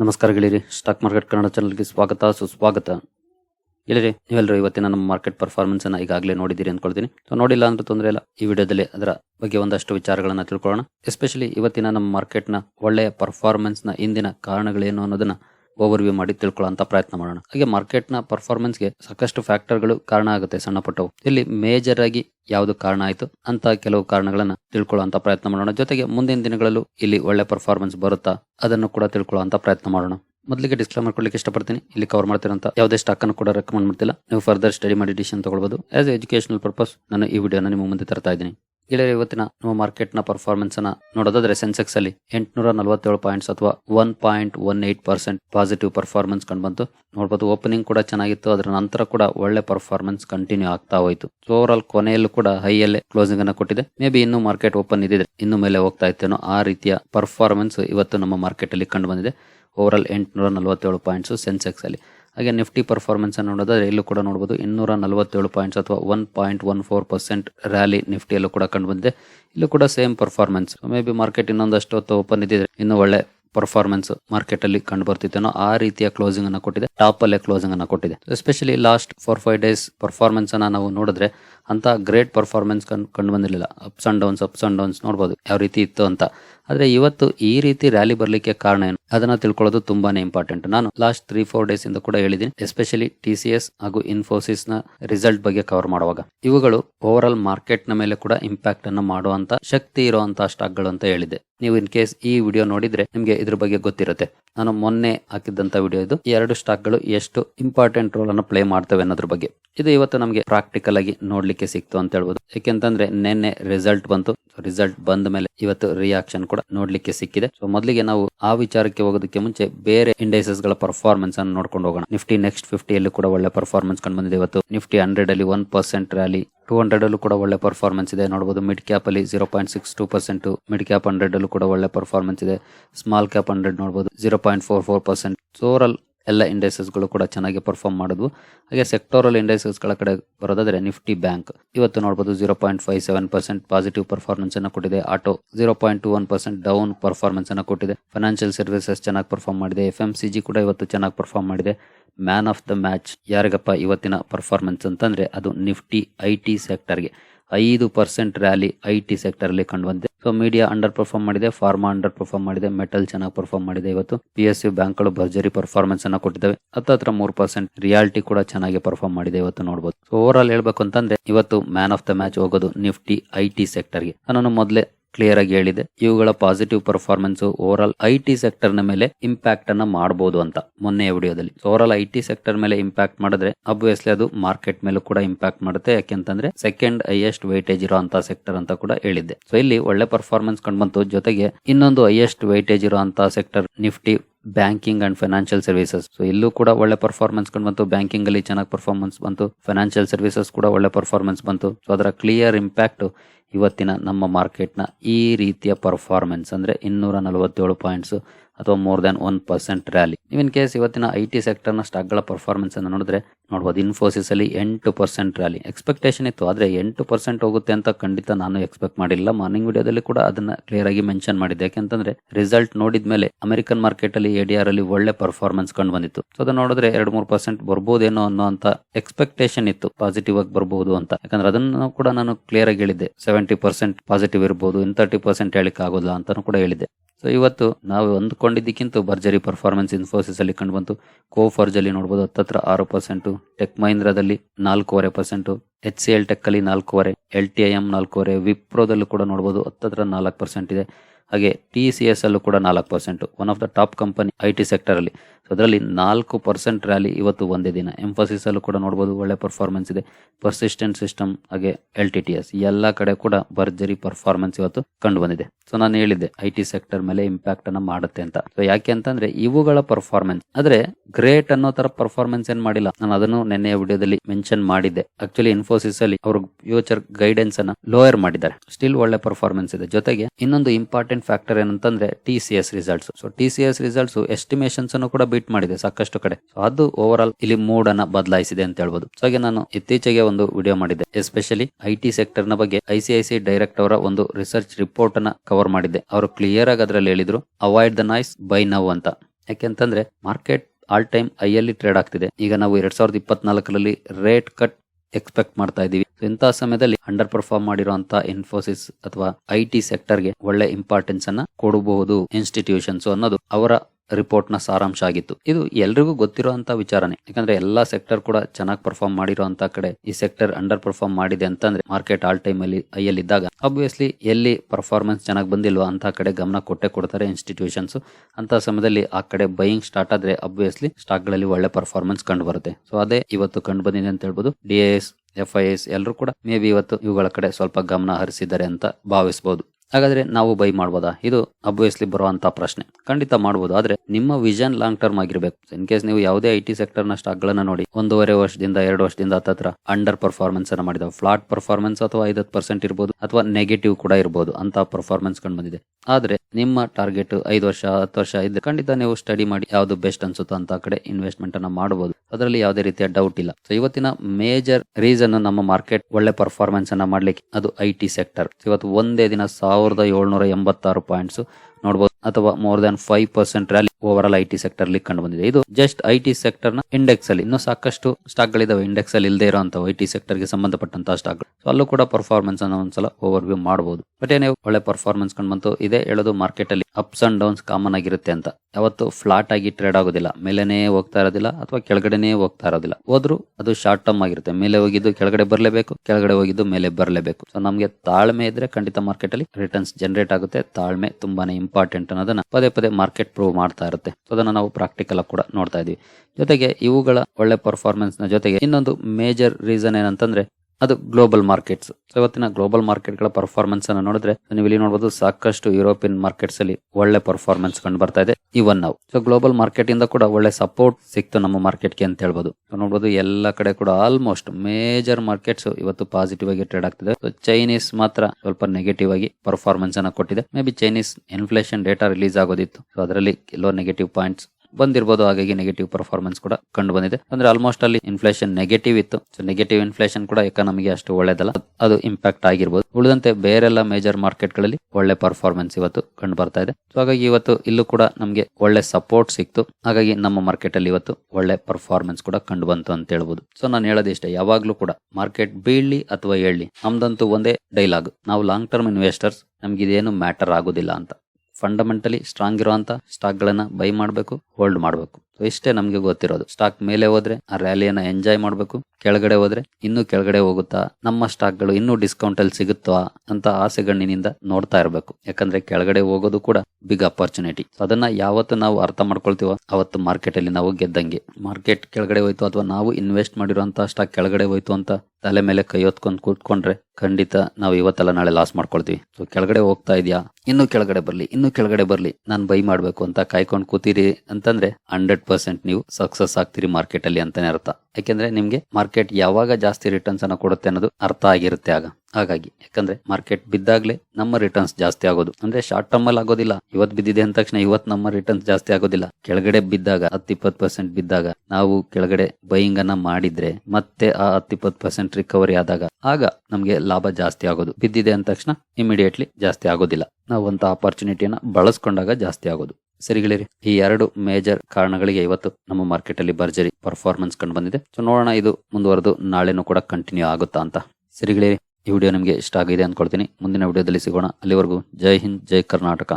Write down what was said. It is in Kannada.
ನಮಸ್ಕಾರ ಗೆಳೆಯರಿ, ಸ್ಟಾಕ್ ಮಾರ್ಕೆಟ್ ಕನ್ನಡ ಚಾನಲ್ಗೆ ಸ್ವಾಗತ, ಸುಸ್ವಾಗತ. ಗೆಳೆಯರಿ, ನೀವೆಲ್ಲರೂ ಇವತ್ತಿನ ನಮ್ಮ ಮಾರ್ಕೆಟ್ ಪರ್ಫಾರ್ಮೆನ್ಸ್ ಅನ್ನ ಈಗಾಗಲೇ ನೋಡಿದ್ದೀರಿ ಅನ್ಕೊಳ್ತೀನಿ. ಸೊ ನೋಡಿಲ್ಲ ಅಂದ್ರೆ ತೊಂದರೆ ಇಲ್ಲ. ಈ ವಿಡಿಯೋದಲ್ಲಿ ಅದರ ಬಗ್ಗೆ ಒಂದಷ್ಟು ವಿಚಾರಗಳನ್ನ ತಿಳ್ಕೊಳ್ಳೋಣ. ಎಸ್ಪೆಷಲಿ ಇವತ್ತಿನ ನಮ್ಮ ಮಾರ್ಕೆಟ್ನ ಒಳ್ಳೆಯ ಪರ್ಫಾರ್ಮೆನ್ಸ್ನ ಹಿಂದಿನ ಕಾರಣಗಳೇನು ಅನ್ನೋದನ್ನ ಓವರ್ವ್ಯೂ ಮಾಡಿ ತಿಳ್ಕೊಳ್ಳೋಂತ ಪ್ರಯತ್ನ ಮಾಡೋಣ. ಹಾಗೆ ಮಾರ್ಕೆಟ್ನ ಪರ್ಫಾರ್ಮೆನ್ಸ್ಗೆ ಸಾಕಷ್ಟು ಫ್ಯಾಕ್ಟರ್ಗಳು ಕಾರಣ ಆಗುತ್ತೆ ಸಣ್ಣ ಪುಟ್ಟವು ಇಲ್ಲಿ ಮೇಜರ್ ಆಗಿ ಯಾವುದು ಕಾರಣ ಆಯಿತು ಅಂತ ಕೆಲವು ಕಾರಣಗಳನ್ನ ತಿಳ್ಕೊಳ್ಳುವಂತ ಪ್ರಯತ್ನ ಮಾಡೋಣ. ಜೊತೆಗೆ ಮುಂದಿನ ದಿನಗಳಲ್ಲೂ ಇಲ್ಲಿ ಒಳ್ಳೆ ಪರ್ಫಾರ್ಮೆನ್ಸ್ ಬರುತ್ತಾ ಅದನ್ನು ಕೂಡ ತಿಳ್ಕೊಳ್ಳುವಂತ ಪ್ರಯತ್ನ ಮಾಡೋಣ. ಮೊದಲಿಗೆ ಡಿಸ್ಕ್ಲೇಮರ್ ಕೊಡ್ಲಿಕ್ಕೆ ಇಷ್ಟಪಡ್ತೀನಿ. ಇಲ್ಲಿ ಕವರ್ ಮಾಡ್ತಿರೋಂಥ ಯಾವುದೇ ಸ್ಟಾಕ್ ಅನ್ನು ಕೂಡ ರೆಕಮೆಂಡ್ ಮಾಡ್ತಿಲ್ಲ. ನೀವು ಫರ್ದರ್ ಸ್ಟಡಿ ಮಾಡಿ ಡಿಸಿಷನ್ ತಗೊಳ್ಬಹುದು ಆಸ್ ಎಜುಕೇಶನಲ್ ಪರ್ಪಸ್ ನಾನು ಈ ವಿಡಿಯೋನ ನಿಮ್ಮ ಮುಂದೆ ತರ್ತಾ ಇದ್ದೀನಿ. ಗೆಳೆಯರೆ, ಇವತ್ತಿನ ನಮ್ಮ ಮಾರ್ಕೆಟ್ನ ಪರ್ಫಾರ್ಮೆನ್ಸ್ ಅನ್ನ ನೋಡೋದಾದ್ರೆ ಸೆನ್ಸೆಕ್ಸ್ ಅಲ್ಲಿ ಎಂಟುನೂರ ನಲವತ್ತೇಳು ಪಾಯಿಂಟ್ಸ್ ಅಥವಾ one point one eight percent positive performance ಕಂಡು ಬಂತು ನೋಡ್ಬೋದು ಓಪನಿಂಗ್ ಕೂಡ ಚೆನ್ನಾಗಿತ್ತು ಅದರ ನಂತರ ಕೂಡ ಒಳ್ಳೆ ಪರ್ಫಾರ್ಮೆನ್ಸ್ ಕಂಟಿನ್ಯೂ ಆಗ್ತಾ ಹೋಯಿತು. ಸೊ ಓವರ್ ಆಲ್ ಕೊನೆಯಲ್ಲೂ ಕೂಡ ಹೈಯಲ್ಲೇ ಕ್ಲೋಸಿಂಗ್ ಅನ್ನ ಕೊಟ್ಟಿದೆ. ಮೇ ಬಿ ಇನ್ನು ಮಾರ್ಕೆಟ್ ಓಪನ್ ಇದ್ದಿದ್ರೆ ಇನ್ನು ಮೇಲೆ ಹೋಗ್ತಾ ಇತ್ತೇನೋ ಆ ರೀತಿಯ ಪರ್ಫಾರ್ಮೆನ್ಸ್ ಇವತ್ತು ನಮ್ಮ ಮಾರ್ಕೆಟ್ ಅಲ್ಲಿ ಕಂಡು ಬಂದಿದೆ. ಓವರ್ ಆಲ್ ಎಂಟುನೂರ ನಲವತ್ತೇಳು ಪಾಯಿಂಟ್ಸ್ ಸೆನ್ಸೆಕ್ಸ್ ಅಲ್ಲಿ. ಹಾಗೆ ನಿಫ್ಟಿ ಪರ್ಫಾರ್ಮೆನ್ಸ್ ಅನ್ನು ನೋಡೋದಾದ್ರೆ ಇಲ್ಲೂ ಕೂಡ ನೋಡಬಹುದು ಇನ್ನೂರ ನಲವತ್ತೇಳು ಪಾಯಿಂಟ್ಸ್ ಅಥವಾ one point one four percent rally ನಿಫ್ಟಿಯಲ್ಲೂ ಕೂಡ ಕಂಡು ಬಂದಿದೆ. ಇಲ್ಲೂ ಕೂಡ same performance may be market ಇನ್ನೊಂದಷ್ಟು ಹೊತ್ತು ಓಪನ್ ಇದ್ದಿದ್ರೆ ಇನ್ನೂ ಒಳ್ಳೆ ಪರ್ಫಾರ್ಮೆನ್ಸ್ ಮಾರ್ಕೆಟ್ ಅಲ್ಲಿ ಕಂಡು ಬರ್ತಿತ್ತೇನೋ ಆ ರೀತಿಯ ಕ್ಲೋಸಿಂಗ್ ಅನ್ನ ಕೊಟ್ಟಿದೆ. ಟಾಪ್ ಅಲ್ಲೇ ಕ್ಲೋಸಿಂಗ್ ಅನ್ನ ಕೊಟ್ಟಿದೆ. Especially last four five days performance ಅನ್ನ ನಾವು ನೋಡಿದ್ರೆ ಅಂತ ಗ್ರೇಟ್ ಪರ್ಫಾರ್ಮೆನ್ಸ್ ಕಂಡು ಬಂದಿರಲಿಲ್ಲ. Ups and downs ups and downs ನೋಡಬಹುದು ಯಾವ ರೀತಿ ಇತ್ತು ಅಂತ. ಆದ್ರೆ ಇವತ್ತು ಈ ರೀತಿ ರ್ಯಾಲಿ ಬರ್ಲಿಕ್ಕೆ ಕಾರಣ ಏನು? ಅದನ್ನ ತಿಳ್ಕೊಳ್ಳೋದು ತುಂಬಾನೇ ಇಂಪಾರ್ಟೆಂಟ್ ನಾನು ಲಾಸ್ಟ್ ತ್ರೀ ಫೋರ್ ಡೇಸ್ ಇಂದ ಕೂಡ ಹೇಳಿದ್ದೀನಿ. ಎಸ್ಪೆಷಲಿ ಟಿ ಸಿ ಎಸ್ ಹಾಗೂ ಇನ್ಫೋಸಿಸ್ನ ರಿಸಲ್ಟ್ ಬಗ್ಗೆ ಕವರ್ ಮಾಡುವಾಗ. ಇವುಗಳು ಓವರ್ ಆಲ್ ಮಾರ್ಕೆಟ್ನ ಮೇಲೆ ಕೂಡ ಇಂಪ್ಯಾಕ್ಟ್ ಅನ್ನು ಮಾಡುವಂತ ಶಕ್ತಿ ಇರುವಂತಹ ಸ್ಟಾಕ್ಗಳು ಅಂತ ಹೇಳಿದೆ ನೀವು ಇನ್ ಕೇಸ್ ಈ ವಿಡಿಯೋ ನೋಡಿದ್ರೆ ನಿಮ್ಗೆ ಇದ್ರ ಬಗ್ಗೆ ಗೊತ್ತಿರುತ್ತೆ. ನಾನು ಮೊನ್ನೆ ಹಾಕಿದ್ದಂತ ವಿಡಿಯೋ ಇದು. ಎರಡು ಸ್ಟಾಕ್ಗಳು ಎಷ್ಟು ಇಂಪಾರ್ಟೆಂಟ್ ರೋಲ್ ಅನ್ನು ಪ್ಲೇ ಮಾಡ್ತವೆ ಅನ್ನೋದ್ರ ಬಗ್ಗೆ. ಇದು ಇವತ್ತು ನಮಗೆ ಪ್ರಾಕ್ಟಿಕಲ್ ಆಗಿ ನೋಡ್ಲಿಕ್ಕೆ ಸಿಕ್ತು ಅಂತ ಹೇಳ್ಬೋದು. ಯಾಕೆಂತಂದ್ರೆ ನಿನ್ನೆ ರಿಸಲ್ಟ್ ಬಂತು. ರಿಸಲ್ಟ್ ಬಂದ ಮೇಲೆ ಇವತ್ತು ರಿಯಾಕ್ಷನ್ ಕೂಡ ನೋಡ್ಲಿಕ್ಕೆ ಸಿಕ್ಕಿದೆ. ಸೊ ಮೊದಲಿಗೆ ನಾವು ಆ ವಿಚಾರಕ್ಕೆ ಹೋಗೋದಕ್ಕೆ ಮುಂಚೆ ಬೇರೆ ಇಂಡೈಸಸ್ಗಳ ಪರ್ಫಾರ್ಮೆನ್ಸ್ ಅನ್ನು ನೋಡ್ಕೊಂಡು ಹೋಗೋಣ. ನಿಫ್ಟಿ ನೆಕ್ಸ್ಟ್ ಫಿಫ್ಟಿಯಲ್ಲಿ ಕೂಡ ಒಳ್ಳೆ ಪರ್ಫಾರ್ಮೆನ್ಸ್ ಕಂಡು ಬಂದಿದೆ ಇವತ್ತು. ನಿಫ್ಟಿ ಹಂಡ್ರೆಡ್ ಅಲ್ಲಿ one percent rally two hundred ಅಲ್ಲೂ ಕೂಡ ಒಳ್ಳೆ ಪರ್ಫಾರ್ಮೆನ್ಸ್ ಇದೆ. ನೋಡಬಹುದು ಮಿಡ್ ಕ್ಯಾಪ್ ಅಲ್ಲಿ zero point six two percent mid cap hundred ಅಲ್ಲೂ ಕೂಡ ಒಳ್ಳೆ ಪರ್ಫಾರ್ಮೆನ್ಸ್ ಇದೆ. ಸ್ಮಾಲ್ ಕ್ಯಾಪ್ ಹಂಡ್ರೆಡ್ ನೋಡಬಹುದು zero point four four percent over ಎಲ್ಲ ಇಂಡೈಸಸ್ಗಳು ಕೂಡ ಚೆನ್ನಾಗಿ ಪರ್ಫಾರ್ಮ್ ಮಾಡಿದ್ವು ಹಾಗೆ ಸೆಕ್ಟೋರಲ್ ಇಂಡೈಸಸ್ಗಳ ಕಡೆ ಬರೋದಾದ್ರೆ ನಿಫ್ಟಿ ಬ್ಯಾಂಕ್. ಇವತ್ತು ನೋಡಬಹುದು zero point five seven percent positive performance ಅನ್ನು ಕೊಟ್ಟಿದೆ. Auto zero point two one percent down performance ಅನ್ನು ಕೊಟ್ಟಿದೆ. ಫೈನಾನ್ಷಿಯಲ್ ಸರ್ವಿಸಸ್ ಚೆನ್ನಾಗಿ ಪರ್ಫಾರ್ಮ್ ಮಾಡಿದೆ. ಎಫ್ ಎಂ ಸಿ ಜಿ ಕೂಡ ಇವತ್ತು ಚೆನ್ನಾಗಿ ಪರ್ಫಾರ್ಮ್ ಮಾಡಿದೆ. ಮ್ಯಾನ್ ಆಫ್ ದ ಮ್ಯಾಚ್ ಯಾರಿಗಪ್ಪ ಇವತ್ತಿನ ಪರ್ಫಾರ್ಮೆನ್ಸ್ ಅಂತಂದ್ರೆ ಅದು ನಿಫ್ಟಿ ಐ ಟಿ ಸೆಕ್ಟರ್ಗೆ ಐದು percent rally I T sector ಅಲ್ಲಿ ಕಂಡು ಬಂದಿದೆ ಸೊ ಮೀಡಿಯಾ ಅಂಡರ್ ಪರ್ಫಾರ್ಮ್ ಮಾಡಿದೆ ಫಾರ್ಮಾ ಅಂಡರ್ ಪರ್ಫಾರ್ಮ್ ಮಾಡಿದೆ ಮೆಟಲ್ ಚೆನ್ನಾಗಿ ಪರ್ಫಾರ್ಮ್ ಮಾಡಿದೆ ಇವತ್ತು. ಪಿ ಎಸ್ ಯು ಬ್ಯಾಂಕ್ಗಳು ಭರ್ಜರಿ ಪರ್ಫಾರ್ಮೆನ್ಸ್ ಅನ್ನ ಕೊಟ್ಟಿದ್ದಾವೆ. ಹತ್ತತ್ರ ಮೂರು ಪರ್ಸೆಂಟ್ ರಿಯಾಲಿಟಿ ಕೂಡ ಚೆನ್ನಾಗಿ ಪರ್ಫಾರ್ಮ್ ಮಾಡಿದೆ ಇವತ್ತು ನೋಡಬಹುದು ಸೊ ಓವರ್ ಆಲ್ ಹೇಳ್ಬೇಕು ಅಂತಂದ್ರೆ, ಇವತ್ತು ಮ್ಯಾನ್ ಆಫ್ ದ ಮ್ಯಾಚ್ ಹೋಗೋದು ನಿಫ್ಟಿ ಐ ಟಿ ಸೆಕ್ಟರ್ಗೆ ನಾನು ಮೊದಲೇ ಕ್ಲಿಯರ್ ಆಗಿ ಹೇಳಿದೆ. ಇವುಗಳ positive performance over all I T ಸೆಕ್ಟರ್ನ ಮೇಲೆ ಇಂಪ್ಯಾಕ್ಟ್ ಅನ್ನ ಮಾಡಬಹುದು ಅಂತ ಮೊನ್ನೆ ವಿಡಿಯೋದಲ್ಲಿ. Over all I T sector ಮೇಲೆ ಇಂಪ್ಯಾಕ್ಟ್ ಮಾಡಿದ್ರೆ ಅಬ್ವಿಯಸ್ಲಿ ಅದು ಮಾರ್ಕೆಟ್ ಮೇಲೂ ಕೂಡ ಇಂಪ್ಯಾಕ್ಟ್ ಮಾಡುತ್ತೆ. ಯಾಕೆಂತಂದ್ರೆ ಸೆಕೆಂಡ್ ಹೈಯೆಸ್ಟ್ ವೈಟೇಜ್ ಅಂತ ಸೆಕ್ಟರ್ ಅಂತ ಕೂಡ ಹೇಳಿದ್ದೆ. ಸೊ ಇಲ್ಲಿ ಒಳ್ಳೆ ಪರ್ಫಾರ್ಮೆನ್ಸ್ ಕಂಡು ಬಂತು. ಜೊತೆಗೆ ಇನ್ನೊಂದು ಹೈಯೆಸ್ಟ್ ವೈಟೇಜ್ ಅಂತ sector Nifty banking and financial services so ಇಲ್ಲೂ ಕೂಡ ಒಳ್ಳೆ ಪರ್ಫಾರ್ಮೆನ್ಸ್ ಕಂಡು ಬಂತು. ಬ್ಯಾಂಕಿಂಗ್ ಅಲ್ಲಿ ಚೆನ್ನಾಗಿ ಪರ್ಫಾರ್ಮೆನ್ಸ್ ಬಂತು. ಫೈನಾನ್ಷಿಯಲ್ ಸರ್ವಿಸಸ್ ಕೂಡ ಒಳ್ಳೆ ಪರ್ಫಾರ್ಮೆನ್ಸ್ ಬಂತು. ಸೊ ಅದರ ಕ್ಲಿಯರ್ ಇಂಪ್ಯಾಕ್ಟ್ ಇವತ್ತಿನ ನಮ್ಮ ಮಾರ್ಕೆಟ್ನ ಈ ರೀತಿಯ ಪರ್ಫಾರ್ಮೆನ್ಸ್ ಅಂದರೆ ಇನ್ನೂರ ನಲವತ್ತೇಳು ಪಾಯಿಂಟ್ಸ್ ಅಥವಾ more than one percent rally in case ಇವತ್ತಿನ ಐ ಟಿ ಸೆಕ್ಟರ್ನ ಸ್ಟಾಕ್ಗಳ ಪರ್ಫಾರ್ಮೆನ್ಸ್ ಅನ್ನು ನೋಡಿದ್ರೆ, ನೋಡ್ಬೋದು ಇನ್ಫೋಸಿಸ್ ಅಲ್ಲಿ ಎಂಟು ಪರ್ಸೆಂಟ್ ರ್ಯಾಲಿ ಎಕ್ಸ್ಪೆಕ್ಟೇಷನ್ ಇತ್ತು, ಆದ್ರೆ ಎಂಟು ಪರ್ಸೆಂಟ್ ಹೋಗುತ್ತೆ ಅಂತ ಖಂಡಿತ ನಾನು ಎಕ್ಸ್ಪೆಕ್ಟ್ ಮಾಡಿಲ್ಲ. ಮಾರ್ನಿಂಗ್ ವಿಡಿಯೋದಲ್ಲಿ ಕೂಡ ಅದನ್ನ ಕ್ಲಿಯರ್ ಆಗಿ ಮೆನ್ಷನ್ ಮಾಡಿದ್ದೆ. ಯಾಕೆಂತಂದ್ರೆ ರಿಸಲ್ಟ್ ನೋಡಿದ ಮೇಲೆ ಅಮೆರಿಕನ್ ಮಾರ್ಕೆಟ್ ಅಲ್ಲಿ ಎಡಿಆರ್ ಅಲ್ಲಿ ಒಳ್ಳೆ ಪರ್ಫಾರ್ಮೆನ್ಸ್ ಕಂಡು ಬಂದಿತ್ತು. ಸೊ ಅದನ್ನ ನೋಡಿದ್ರೆ ಎರಡು ಮೂರು ಪರ್ಸೆಂಟ್ ಬರ್ಬೋದೇನೋ ಅನ್ನೋ ಅಂತ ಎಕ್ಸ್ಪೆಕ್ಟೇಷನ್ ಇತ್ತು. ಪಾಸಿಟಿವ್ ಆಗಿ ಬರಬಹುದು ಅಂತ. ಯಾಕಂದ್ರೆ ಅದನ್ನು ಕೂಡ ನಾನು ಕ್ಲಿಯರ್ ಆಗಿ ಹೇಳಿದ್ದೆ. ಸೆವೆಂಟಿ ಪರ್ಸೆಂಟ್ ಪಾಸಿಟಿವ್ ಇರಬಹುದು ಇನ್ ತರ್ಟಿ ಪರ್ಸೆಂಟ್ ಹೇಳಿಕ್ ಆಗೋದಿಲ್ಲ ಅಂತಾನು ಕೂಡ ಹೇಳಿದ್ದೆ. ಸೊ ಇವತ್ತು ನಾವು ಅಂದ್ಕೊಂಡಿದ್ದಕ್ಕಿಂತ ಭರ್ಜರಿ ಪರ್ಫಾರ್ಮೆನ್ಸ್ ಇನ್ಫೋಸಿಸ್ ಅಲ್ಲಿ ಕಂಡು ಬಂತು ಕೋಫರ್ಜ್ ಅಲ್ಲಿ ನೋಡಬಹುದು ಹತ್ತತ್ರ ಆರು ಪರ್ಸೆಂಟ್ ಟೆಕ್ ಮಹೀಂದ್ರದಲ್ಲಿ ನಾಲ್ಕೂವರೆ percent H C L tech ಅಲ್ಲಿ ನಾಲ್ಕೂವರೆ ಎಲ್ ಟಿ ಐ ಎಂ ನಾಲ್ಕೂವರೆ ವಿಪ್ರೋದಲ್ಲೂ ಕೂಡ ನೋಡಬಹುದು ಹತ್ತತ್ರ ನಾಲ್ಕು ಪರ್ಸೆಂಟ್ ಇದೆ. ಹಾಗೆ ಟಿ ಸಿ ಎಸ್ ಅಲ್ಲೂ ಕೂಡ ನಾಲ್ಕು percent one of the top company I T sector ಅಲ್ಲಿ. ಸೊ ಅದರಲ್ಲಿ ನಾಲ್ಕು ಪರ್ಸೆಂಟ್ ರ್ಯಾಲಿ ಇವತ್ತು ಒಂದೇ ದಿನ. ಎಂಫೋಸಿಸ್ ಅಲ್ಲೂ ಕೂಡ ನೋಡಬಹುದು ಒಳ್ಳೆ ಪರ್ಫಾರ್ಮೆನ್ಸ್ ಇದೆ. ಪರ್ಸಿಸ್ಟೆಂಟ್ ಸಿಸ್ಟಮ್ ಹಾಗೆ ಎಲ್ ಟಿ ಟಿ ಎಸ್ ಎಲ್ಲ ಕಡೆ ಕೂಡ ಭರ್ಜರಿ ಪರ್ಫಾರ್ಮೆನ್ಸ್ ಇವತ್ತು ಕಂಡು ಬಂದಿದೆ ಸೊ ನಾನು ಹೇಳಿದ್ದೆ ಐ ಟಿ ಸೆಕ್ಟರ್ ಮೇಲೆ ಇಂಪ್ಯಾಕ್ಟ್ ಅನ್ನ ಮಾಡುತ್ತೆ ಅಂತ. ಸೊ ಯಾಕೆ ಅಂತಂದ್ರೆ ಇವುಗಳ ಪರ್ಫಾರ್ಮೆನ್ಸ್ ಆದ್ರೆ ಗ್ರೇಟ್ ಅನ್ನೋ ತರ ಪರ್ಫಾರ್ಮೆನ್ಸ್ ಏನ್ ಮಾಡಿಲ್ಲ. ನಾನು ಅದನ್ನು ನಿನ್ನೆ ವಿಡಿಯೋದಲ್ಲಿ ಮೆನ್ಷನ್ ಮಾಡಿದ್ದೆ. ಆಕ್ಚುಲಿ ಇನ್ಫೋಸಿಸ್ ಅಲ್ಲಿ ಅವರು ಫ್ಯೂಚರ್ ಗೈಡೆನ್ಸ್ ಅನ್ನ ಲೋಯರ್ ಮಾಡಿದ್ದಾರೆ. ಸ್ಟಿಲ್ ಒಳ್ಳೆ ಪರ್ಫಾರ್ಮೆನ್ಸ್ ಇದೆ. ಜೊತೆಗೆ ಇನ್ನೊಂದು ಇಂಪಾರ್ಟೆಂಟ್ ಫ್ಯಾಕ್ಟರ್ ಏನಂತಂದ್ರೆ T C S results so T C S results estimations ಅನ್ನು ಕೂಡ ಬೀಟ್ ಮಾಡಿದೆ ಸಾಕಷ್ಟು ಕಡೆ. ಸೊ ಅದು ಓವರ್ ಆಲ್ ಇಲ್ಲಿ ಮೂಡ್ ಅನ್ನ ಬದಲಾಯಿಸಿದೆ ಅಂತ ಹೇಳ್ಬೋದು. ಸೊ ಹಾಗೆ ನಾನು ಇತ್ತೀಚೆಗೆ ಒಂದು ವಿಡಿಯೋ ಮಾಡಿದ್ದೆ. ಎಸ್ಪೆಷಲಿ ಐ ಟಿ ಸೆಕ್ಟರ್ನ ಬಗ್ಗೆ I C I C direct ಅವರ ಒಂದು ರಿಸರ್ಚ್ ರಿಪೋರ್ಟ್ ಅನ್ನ ಕವರ್ ಮಾಡಿದ್ದೆ. ಅವರು ಕ್ಲಿಯರ್ ಆಗಿ ಅದರಲ್ಲಿ ಹೇಳಿದ್ರು avoid the noise by now ಅಂತ. ಯಾಕೆಂತಂದ್ರೆ ಮಾರ್ಕೆಟ್ ಆಲ್ ಟೈಮ್ ಐಯಲ್ಲಿ ಟ್ರೇಡ್ ಆಗ್ತಿದೆ. ಈಗ ನಾವು ಎರಡ್ ಸಾವಿರದ ಇಪ್ಪತ್ನಾಲ್ಕರಲ್ಲಿ ರೇಟ್ ಕಟ್ ಎಕ್ಸ್ಪೆಕ್ಟ್ ಮಾಡ್ತಾ ಇದೀವಿ ಇಂತಹ ಸಮಯದಲ್ಲಿ ಅಂಡರ್ ಪರ್ಫಾರ್ಮ್ ಮಾಡಿರುವಂತಹ ಇನ್ಫೋಸಿಸ್ ಅಥವಾ ಐ ಟಿ ಸೆಕ್ಟರ್ಗೆ ಒಳ್ಳೆ ಇಂಪಾರ್ಟೆನ್ಸ್ ಅನ್ನ ಕೊಡಬಹುದು ಇನ್ಸ್ಟಿಟ್ಯೂಷನ್ಸ್ ಅನ್ನೋದು ಅವರ ರಿಪೋರ್ಟ್ನ ಸಾರಾಂಶ ಆಗಿತ್ತು. ಇದು ಎಲ್ರಿಗೂ ಗೊತ್ತಿರುವಂತ ವಿಚಾರನೆ ಯಾಕಂದ್ರೆ ಎಲ್ಲಾ ಸೆಕ್ಟರ್ ಕೂಡ ಚೆನ್ನಾಗಿ ಪರ್ಫಾರ್ಮ್ ಮಾಡಿರುವಂತ ಕಡೆ ಈ ಸೆಕ್ಟರ್ ಅಂಡರ್ ಪರ್ಫಾರ್ಮ್ ಮಾಡಿದೆ ಅಂತಂದ್ರೆ ಮಾರ್ಕೆಟ್ ಆಲ್ ಟೈಮ್ ಅಲ್ಲಿ ಐಯಲ್ಲಿ ಇದ್ದಾಗ ಅಬ್ವಿಯಸ್ಲಿ ಎಲ್ಲಿ ಪರ್ಫಾರ್ಮೆನ್ಸ್ ಚೆನ್ನಾಗಿ ಬಂದಿಲ್ವೋ ಅಂತ ಕಡೆ ಗಮನ ಕೊಟ್ಟೆ ಕೊಡ್ತಾರೆ ಇನ್ಸ್ಟಿಟ್ಯೂಷನ್ಸ್ ಅಂತ ಸಮಯದಲ್ಲಿ ಆ ಕಡೆ ಬೈಯಿಂಗ್ ಸ್ಟಾರ್ಟ್ ಆದ್ರೆ ಅಬ್ವಿಯಸ್ಲಿ ಸ್ಟಾಕ್ಗಳಲ್ಲಿ ಒಳ್ಳೆ ಪರ್ಫಾರ್ಮೆನ್ಸ್ ಕಂಡು ಬರುತ್ತೆ. ಸೊ ಅದೇ ಇವತ್ತು ಕಂಡು ಬಂದಿದೆ ಅಂತ ಹೇಳ್ಬೋದು. ಡಿಎಸ್ ಎಫ್ ಐ ಎಲ್ಲರೂ ಕೂಡ ಮೇ ಬಿ ಇವತ್ತು ಇವುಗಳ ಕಡೆ ಸ್ವಲ್ಪ ಗಮನ ಹರಿಸಿದ್ದಾರೆ ಅಂತ ಭಾವಿಸಬಹುದು ಹಾಗಾದ್ರೆ ನಾವು ಬೈ ಮಾಡ್ಬೋದಾ? ಇದು ಅಬ್ವಿಯಸ್ಲಿ ಬರುವಂತ ಪ್ರಶ್ನೆ. ಖಂಡಿತ ಮಾಡ್ಬೋದು, ಆದ್ರೆ ನಿಮ್ಮ ವಿಷನ್ ಲಾಂಗ್ ಟರ್ಮ್ ಆಗಿರಬೇಕು. ಇನ್ ಕೇಸ್ ನೀವು ಯಾವುದೇ ಐ ಟಿ ಸೆಕ್ಟರ್ನ ಸ್ಟಾಕ್ ಗಳನ್ನ ನೋಡಿ, ಒಂದೂವರೆ ವರ್ಷದಿಂದ, ಎರಡು ವರ್ಷದಿಂದ ಹತ್ತತ್ರ ಅಂಡರ್ ಪರ್ಫಾರ್ಮೆನ್ಸ್ ಅನ್ನ ಮಾಡಿದಾವೆ. ಫ್ಲಾಟ್ ಪರ್ಫಾರ್ಮೆನ್ಸ್ ಅಥವಾ ಐದತ್ತು ಪರ್ಸೆಂಟ್ ಇರ್ಬೋದು, ಅಥವಾ ನೆಗೆಟಿವ್ ಕೂಡ ಇರ್ಬೋದು, ಅಂತ ಪರ್ಫಾರ್ಮೆನ್ಸ್ ಕಂಡು ಬಂದಿದೆ. ಆದ್ರೆ ನಿಮ್ಮ ಟಾರ್ಗೆಟ್ ಐದು ವರ್ಷ, ಹತ್ತು ವರ್ಷ ಇದ್ರೆ ಖಂಡಿತ ನೀವು ಸ್ಟಡಿ ಮಾಡಿ ಯಾವ್ದು ಬೆಸ್ಟ್ ಅನ್ಸುತ್ತೋ ಅಂತ ಕಡೆ ಇನ್ವೆಸ್ಟ್ಮೆಂಟ್ ಅನ್ನ ಮಾಡಬಹುದು ಅದರಲ್ಲಿ ಯಾವುದೇ ರೀತಿಯ ಡೌಟ್ ಇಲ್ಲ. ಸೊ ಇವತ್ತಿನ ಮೇಜರ್ ರೀಸನ್ ನಮ್ಮ ಮಾರ್ಕೆಟ್ ಒಳ್ಳೆ ಪರ್ಫಾರ್ಮೆನ್ಸ್ ಅನ್ನ ಮಾಡ್ಲಿಕ್ಕೆ ಅದು ಐ ಸೆಕ್ಟರ್ ಇವತ್ತು ಒಂದೇ ದಿನ ಸಾವಿರದ ಏಳ್ನೂರ ಎಂಬತ್ತಾರು ಪಾಯಿಂಟ್ಸ್ ನೋಡಬಹುದು ಅಥವಾ more than five percent rally over all I T sector ಅಲ್ಲಿ ಕಂಡು ಬಂದಿದೆ ಇದು ಜಸ್ಟ್ ಐ ಟಿ ಸೆಕ್ಟರ್ನ ಇಂಡೆಕ್ಸ್ ಅಲ್ಲಿ. ಇನ್ನೂ ಸಾಕಷ್ಟು ಸ್ಟಾಕ್ ಗಳಿದಾವೆ. ಇಂಡೆಕ್ಸ್ ಅಲ್ಲಿ ಇಲ್ಲದೆ ಇರುವಂತಹ ಐ ಟಿ ಸೆಕ್ಟರ್ಗೆ ಸಂಬಂಧಪಟ್ಟಂತಹ ಸ್ಟಾಕ್ ಸೊ ಅಲ್ಲೂ ಕೂಡ ಪರ್ಫಾರ್ಮೆನ್ಸ್ ಅನ್ನ ಒಂದ್ಸಲ ಓವರ್ ವ್ಯೂ ಮಾಡಬಹುದು ಬಟ್ ಏನೇ ಒಳ್ಳೆ ಪರ್ಫಾರ್ಮೆನ್ಸ್ ಕಂಡು ಬಂತು. ಇದೇ ಹೇಳೋದು ಮಾರ್ಕೆಟ್ ಅಲ್ಲಿ ಅಪ್ಸ್ ಅಂಡ್ ಡೌನ್ಸ್ ಕಾಮನ್ ಆಗಿರುತ್ತೆ ಅಂತ. ಯಾವತ್ತು ಫ್ಲಾಟ್ ಆಗಿ ಟ್ರೇಡ್ ಆಗೋದಿಲ್ಲ. ಮೇಲೆನೇ ಹೋಗ್ತಾ ಇರೋದಿಲ್ಲ ಅಥವಾ ಕೆಳಗಡೆನೇ ಹೋಗ್ತಾ ಇರೋದಿಲ್ಲ. ಹೋದ್ರು ಅದು ಶಾರ್ಟ್ ಟರ್ಮ್ ಆಗಿರುತ್ತೆ. ಮೇಲೆ ಹೋಗಿದ್ದು ಕೆಳಗಡೆ ಬರಲೇಬೇಕು. ಕೆಳಗಡೆ ಹೋಗಿದ್ದು ಮೇಲೆ ಬರಲೇಬೇಕು. ಸೊ ನಮಗೆ ತಾಳ್ಮೆ ಇದ್ರೆ ಖಂಡಿತ ಮಾರ್ಕೆಟ್ ಅಲ್ಲಿ ರಿಟರ್ನ್ಸ್ ಜನರೇಟ್ ಆಗುತ್ತೆ. ತಾಳ್ಮೆ ತುಂಬಾನೇ ಅನ್ನೋದನ್ನ ಪದೇ ಪದೇ ಮಾರ್ಕೆಟ್ ಪ್ರೂವ್ ಮಾಡ್ತಾ ಇರುತ್ತೆ. ಅದನ್ನ ನಾವು ಪ್ರಾಕ್ಟಿಕಲ್ ಕೂಡ ನೋಡ್ತಾ ಇದೀವಿ. ಜೊತೆಗೆ ಇವುಗಳ ಒಳ್ಳೆ ಪರ್ಫಾರ್ಮೆನ್ಸ್ನ ಜೊತೆಗೆ ಇನ್ನೊಂದು ಮೇಜರ್ ರೀಸನ್ ಏನಂತಂದ್ರೆ ಅದು ಗ್ಲೋಬಲ್ ಮಾರ್ಕೆಟ್ಸ್ ಇವತ್ತಿನ ಗ್ಲೋಬಲ್ ಮಾರ್ಕೆಟ್ಗಳ ಪರ್ಫಾರ್ಮೆನ್ಸ್ ಅನ್ನು ನೋಡಿದ್ರೆ ನೀವು ಇಲ್ಲಿ ನೋಡಬಹುದು ಸಾಕಷ್ಟು ಯುರೋಪಿಯನ್ ಮಾರ್ಕೆಟ್ಸ್ ಅಲ್ಲಿ ಒಳ್ಳೆ ಪರ್ಫಾರ್ಮೆನ್ಸ್ ಕಂಡು ಬರ್ತಾ ಇದೆ. ಇವನ್ ನಾವು ಸೊ ಗ್ಲೋಬಲ್ ಮಾರ್ಕೆಟ್ ಇಂದ ಕೂಡ ಒಳ್ಳೆ ಸಪೋರ್ಟ್ ಸಿಕ್ತು ನಮ್ಮ ಮಾರ್ಕೆಟ್ಗೆ ಅಂತ ಹೇಳ್ಬೋದು. ನೋಡಬಹುದು ಎಲ್ಲ ಕಡೆ ಕೂಡ ಆಲ್ಮೋಸ್ಟ್ ಮೇಜರ್ ಮಾರ್ಕೆಟ್ಸ್ ಇವತ್ತು ಪಾಸಿಟಿವ್ ಆಗಿ ಟ್ರೇಡ್ ಆಗ್ತಿದೆ. ಸೊ ಚೈನೀಸ್ ಮಾತ್ರ ಸ್ವಲ್ಪ ನೆಗೆಟಿವ್ ಆಗಿ ಪರ್ಫಾರ್ಮೆನ್ಸ್ ಅನ್ನ ಕೊಟ್ಟಿದೆ. Maybe Chinese inflation data release ಆಗೋದಿತ್ತು. So ಅದರಲ್ಲಿ ಕೆಲವು ನೆಗೆಟಿವ್ ಪಾಯಿಂಟ್ಸ್ ಬಂದಿರಬಹುದು ಹಾಗಾಗಿ ನೆಗೆಟಿವ್ ಪರ್ಫಾರ್ಮೆನ್ಸ್ ಕೂಡ ಕಂಡು ಬಂದಿದೆ. ಅಂದ್ರೆ ಆಲ್ಮೋಸ್ಟ್ ಅಲ್ಲಿ ಇನ್ಫ್ಲೇಷನ್ ನೆಗೆಟಿವ್ ಇತ್ತು. ಸೊ ನೆಗೆಟಿವ್ ಇನ್ಫ್ಲೇಷನ್ ಕೂಡ ಎಕಾನಮಿಗೆ ಅಷ್ಟು ಒಳ್ಳೇದಲ್ಲ. ಅದು ಇಂಪ್ಯಾಕ್ಟ್ ಆಗಿರ್ಬೋದು. ಉಳಿದಂತೆ ಬೇರೆಲ್ಲ ಮೇಜರ್ ಮಾರ್ಕೆಟ್ಗಳಲ್ಲಿ ಒಳ್ಳೆ ಪರ್ಫಾರ್ಮೆನ್ಸ್ ಇವತ್ತು ಕಂಡು ಬರ್ತಾ ಇದೆ. ಸೊ ಹಾಗಾಗಿ ಇವತ್ತು ಇಲ್ಲೂ ಕೂಡ ನಮಗೆ ಒಳ್ಳೆ ಸಪೋರ್ಟ್ ಸಿಕ್ತು. ಹಾಗಾಗಿ ನಮ್ಮ ಮಾರ್ಕೆಟ್ ಅಲ್ಲಿ ಇವತ್ತು ಒಳ್ಳೆ ಪರ್ಫಾರ್ಮೆನ್ಸ್ ಕೂಡ ಕಂಡು ಬಂತು ಅಂತ ಹೇಳ್ಬೋದು. ಸೊ ನಾನು ಹೇಳೋದಿಷ್ಟೇ, ಯಾವಾಗ್ಲೂ ಕೂಡ ಮಾರ್ಕೆಟ್ ಬೀಳ್ಲಿ ಅಥವಾ ಹೇಳಿ ನಮ್ದಂತೂ ಒಂದೇ ಡೈಲಾಗ್ ನಾವು ಲಾಂಗ್ ಟರ್ಮ್ ಇನ್ವೆಸ್ಟರ್ಸ್ ನಮ್ಗೆ ಇದೇನು ಮ್ಯಾಟರ್ ಆಗೋದಿಲ್ಲ ಅಂತ. ಫಂಡಮೆಂಟಲಿ ಸ್ಟ್ರಾಂಗ್ ಇರುವಂತ ಸ್ಟಾಕ್ ಗಳನ್ನ ಬೈ ಮಾಡಬೇಕು ಹೋಲ್ಡ್ ಮಾಡಬೇಕು. ಇಷ್ಟೇ ನಮಗೆ ಗೊತ್ತಿರೋದು. ಸ್ಟಾಕ್ ಮೇಲೆ ಹೋದ್ರೆ, ಆ ರ್ಯಾಲಿಯನ್ನ ಎಂಜಾಯ್ ಮಾಡಬೇಕು. ಕೆಳಗಡೆ ಹೋದ್ರೆ, ಇನ್ನೂ ಕೆಳಗಡೆ ಹೋಗುತ್ತಾ? ನಮ್ಮ ಸ್ಟಾಕ್ಗಳು ಇನ್ನೂ ಡಿಸ್ಕೌಂಟ್ ಅಲ್ಲಿ ಸಿಗುತ್ತಾ? ಅಂತ ಆಸೆಗಣ್ಣಿನಿಂದ ನೋಡ್ತಾ ಇರಬೇಕು. ಯಾಕಂದ್ರೆ ಕೆಳಗಡೆ ಹೋಗೋದು ಕೂಡ ಬಿಗ್ ಅಪರ್ಚುನಿಟಿ ಅದನ್ನ ಯಾವತ್ತು ನಾವು ಅರ್ಥ ಮಾಡ್ಕೊಳ್ತೀವೋ, ಅವತ್ತು ಮಾರ್ಕೆಟ್ ಅಲ್ಲಿ ನಾವು ಗೆದ್ದಂಗೆ. ಮಾರ್ಕೆಟ್ ಕೆಳಗಡೆ ಹೋಯ್ತು ಅಥವಾ ನಾವು ಇನ್ವೆಸ್ಟ್ ಮಾಡಿರುವಂತಹ ಸ್ಟಾಕ್ ಕೆಳಗಡೆ ಹೋಯ್ತು ಅಂತ ತಲೆ ಮೇಲೆ ಕೈ ಹೊತ್ಕೊಂಡು ಕೂತ್ಕೊಂಡ್ರೆ ಖಂಡಿತ ನಾವು ಇವತ್ತೆಲ್ಲ ನಾಳೆ ಲಾಸ್ ಮಾಡ್ಕೊಳ್ತೀವಿ. ಸೊ ಕೆಳಗಡೆ ಹೋಗ್ತಾ ಇದೆಯಾ? ಇನ್ನೂ ಕೆಳಗಡೆ ಬರಲಿ, ಇನ್ನೂ ಕೆಳಗಡೆ ಬರಲಿ, ನಾನು ಬೈ ಮಾಡಬೇಕು ಅಂತ ಕಾಯ್ಕೊಂಡು ಕೂತೀರಿ ಅಂತಂದ್ರೆ ಹಂಡ್ರೆಡ್ ಪರ್ಸೆಂಟ್ ನೀವು ಸಕ್ಸಸ್ ಆಗ್ತೀರಿ ಮಾರ್ಕೆಟ್ ಅಲ್ಲಿ ಅಂತಾನೆ ಅರ್ಥ. ಯಾಕೆಂದ್ರೆ ನಿಮ್ಗೆ ಮಾರ್ಕೆಟ್ ಯಾವಾಗ ಜಾಸ್ತಿ ರಿಟರ್ನ್ಸ್ ಅನ್ನ ಕೊಡುತ್ತೆ ಅನ್ನೋದು ಅರ್ಥ ಆಗಿರುತ್ತೆ ಆಗ. ಹಾಗಾಗಿ ಯಾಕಂದ್ರೆ ಮಾರ್ಕೆಟ್ ಬಿದ್ದಾಗ್ಲೇ ನಮ್ಮ ರಿಟರ್ನ್ಸ್ ಜಾಸ್ತಿ ಆಗೋದು. ಅಂದ್ರೆ ಶಾರ್ಟ್ ಟರ್ಮ್ ಅಲ್ಲಿ ಆಗೋದಿಲ್ಲ. ಇವತ್ ಬಿದ್ದಿದೆ ಅಂದ ತಕ್ಷಣ ಇವತ್ ನಮ್ಮ ರಿಟರ್ನ್ಸ್ ಜಾಸ್ತಿ ಆಗೋದಿಲ್ಲ. ಕೆಳಗಡೆ ಬಿದ್ದಾಗ ಹತ್ತು ಇಪ್ಪತ್ತು ಪರ್ಸೆಂಟ್ ಬಿದ್ದಾಗ ನಾವು ಕೆಳಗಡೆ ಬೈಯಿಂಗ್ ಅನ್ನ ಮಾಡಿದ್ರೆ ಮತ್ತೆ ಆ ಹತ್ತು ಇಪ್ಪತ್ತು ಪರ್ಸೆಂಟ್ ರಿಕವರಿ ಆದಾಗ ಆಗ ನಮ್ಗೆ ಲಾಭ ಜಾಸ್ತಿ ಆಗೋದು. ಬಿದ್ದಿದೆ ಅಂದ ತಕ್ಷಣ ಇಮಿಡಿಯೇಟ್ಲಿ ಜಾಸ್ತಿ ಆಗೋದಿಲ್ಲ. ನಾವು ಅಂತ ಆಪರ್ಚುನಿಟಿಯನ್ನ ಬಳಸ್ಕೊಂಡಾಗ ಜಾಸ್ತಿ ಆಗೋದು. ಸರಿಗಳಿರಿ. ಈ ಎರಡು ಮೇಜರ್ ಕಾರಣಗಳಿಗೆ ಇವತ್ತು ನಮ್ಮ ಮಾರ್ಕೆಟ್ ಅಲ್ಲಿ ಭರ್ಜರಿ ಪರ್ಫಾರ್ಮೆನ್ಸ್ ಕಂಡು ಬಂದಿದೆ. ಸೊ ನೋಡೋಣ ಇದು ಮುಂದುವರೆದು ನಾಳೆನೂ ಕೂಡ ಕಂಟಿನ್ಯೂ ಆಗುತ್ತಾ ಅಂತ. ಸರಿಗಳಿರಿ. ಈ ವಿಡಿಯೋ ನಿಮಗೆ ಇಷ್ಟ ಆಗಿದೆ ಅಂದ್ಕೊಳ್ತೀನಿ. ಮುಂದಿನ ವಿಡಿಯೋದಲ್ಲಿ ಸಿಗೋಣ. ಅಲ್ಲಿವರೆಗೂ ಜೈ ಹಿಂದ್, ಜೈ ಕರ್ನಾಟಕ.